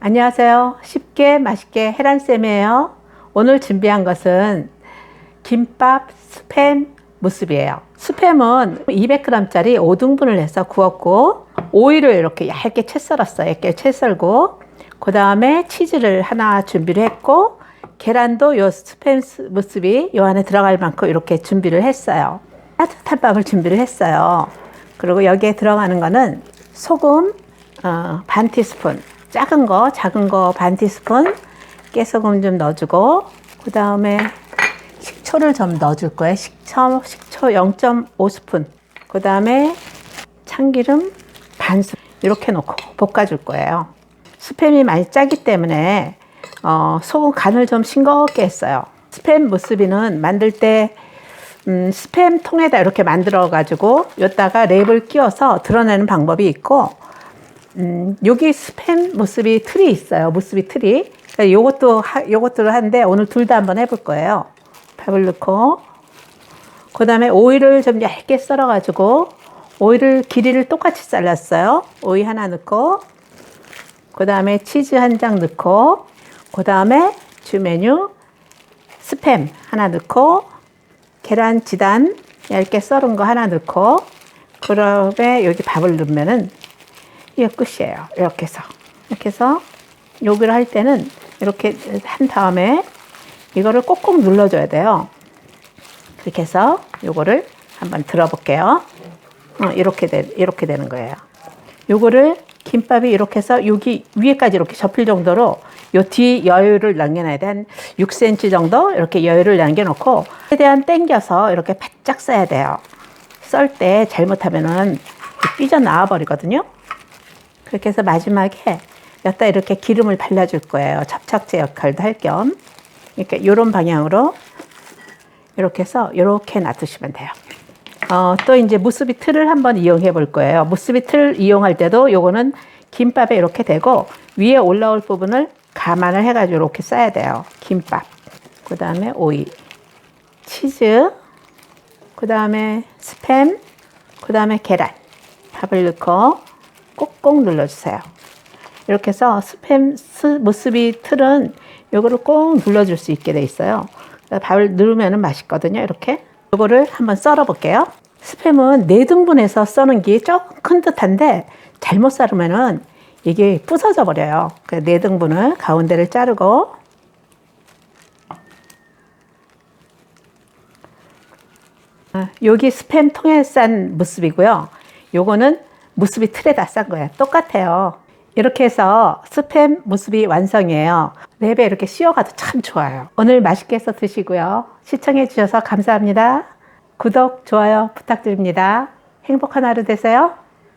안녕하세요. 쉽게 맛있게 해란쌤이에요. 오늘 준비한 것은 김밥 스팸 무습이에요. 스팸은 200g짜리 5등분을 해서 구웠고 오이를 이렇게 얇게 채 썰었어요. 얇게 채 썰고 그 다음에 치즈를 하나 준비를 했고 계란도 요 스팸 무습이 요 안에 들어갈 만큼 이렇게 준비를 했어요. 따뜻한 밥을 준비를 했어요. 그리고 여기에 들어가는 거는 소금 어, 반 티스푼, 작은 거, 작은 거 반 티스푼, 깨소금 좀 넣어주고, 그 다음에 식초를 좀 넣어줄 거예요. 식초, 식초 0.5스푼. 그 다음에 참기름 반 스푼. 이렇게 넣고 볶아줄 거예요. 스팸이 많이 짜기 때문에 어, 소금 간을 좀 싱겁게 했어요. 스팸 무스비는 만들 때 음, 스팸 통에다 이렇게 만들어 가지고 여기다가 랩을 끼워서 드러내는 방법이 있고 음, 여기 스팸 무스비 틀이 있어요. 무스비 틀이. 요것도 하, 요것들을 하는데 오늘 둘 다 한번 해볼 거예요. 밥을 넣고 그 다음에 오이를 좀 얇게 썰어 가지고 오이를 길이를 똑같이 잘랐어요. 오이 하나 넣고 그 다음에 치즈 한 장 넣고 그 다음에 주 메뉴 스팸 하나 넣고 계란 지단 얇게 썰은 거 하나 넣고 그 다음에 여기 밥을 넣으면은 이게 끝이에요. 이렇게 해서 이렇게 해서 요기를 할 때는 이렇게 한 다음에 이거를 꼭꼭 눌러줘야 돼요. 그렇게 해서 요거를 한번 들어볼게요. 어, 이렇게 되, 이렇게 되는 거예요. 요거를 김밥이 이렇게 해서 여기 위에까지 이렇게 접힐 정도로 요 뒤 여유를 남겨놔야 돼. 한 6cm 정도 이렇게 여유를 남겨놓고 최대한 당겨서 이렇게 바짝 써야 돼요. 썰 때 잘못하면은 삐져나와 버리거든요. 그렇게 해서 마지막에 여기다 이렇게 기름을 발라줄 거예요. 접착제 역할도 할 겸. 이렇게 이런 방향으로 이렇게 해서 이렇게 놔두시면 돼요. 어, 또 이제 무스비 틀을 한번 이용해 볼 거예요. 무스비 틀 이용할 때도 요거는 김밥에 이렇게 대고 위에 올라올 부분을 감안을 해가지고 이렇게 싸야 돼요. 김밥. 그 다음에 오이, 치즈, 그 다음에 스팸, 그 다음에 계란. 밥을 넣고 꼭꼭 눌러주세요. 이렇게 해서 스팸 스, 무스비 틀은 요거를 꼭 눌러줄 수 있게 돼 있어요. 밥을 넣으면 맛있거든요. 이렇게. 요거를 한번 썰어 볼게요. 스팸은 네 등분해서 써는 게 조금 큰 듯한데 잘못 썰으면은 이게 부서져 버려요. 그네 등분을 가운데를 자르고 아, 여기 스팸 통에 싼 무스비고요. 요거는 무스비 틀에다 싼 거예요. 똑같아요. 이렇게 해서 스팸 무스비 완성이에요. 랩에 이렇게 씌워가도 참 좋아요. 오늘 맛있게 해서 드시고요. 시청해 주셔서 감사합니다. 구독, 좋아요 부탁드립니다. 행복한 하루 되세요.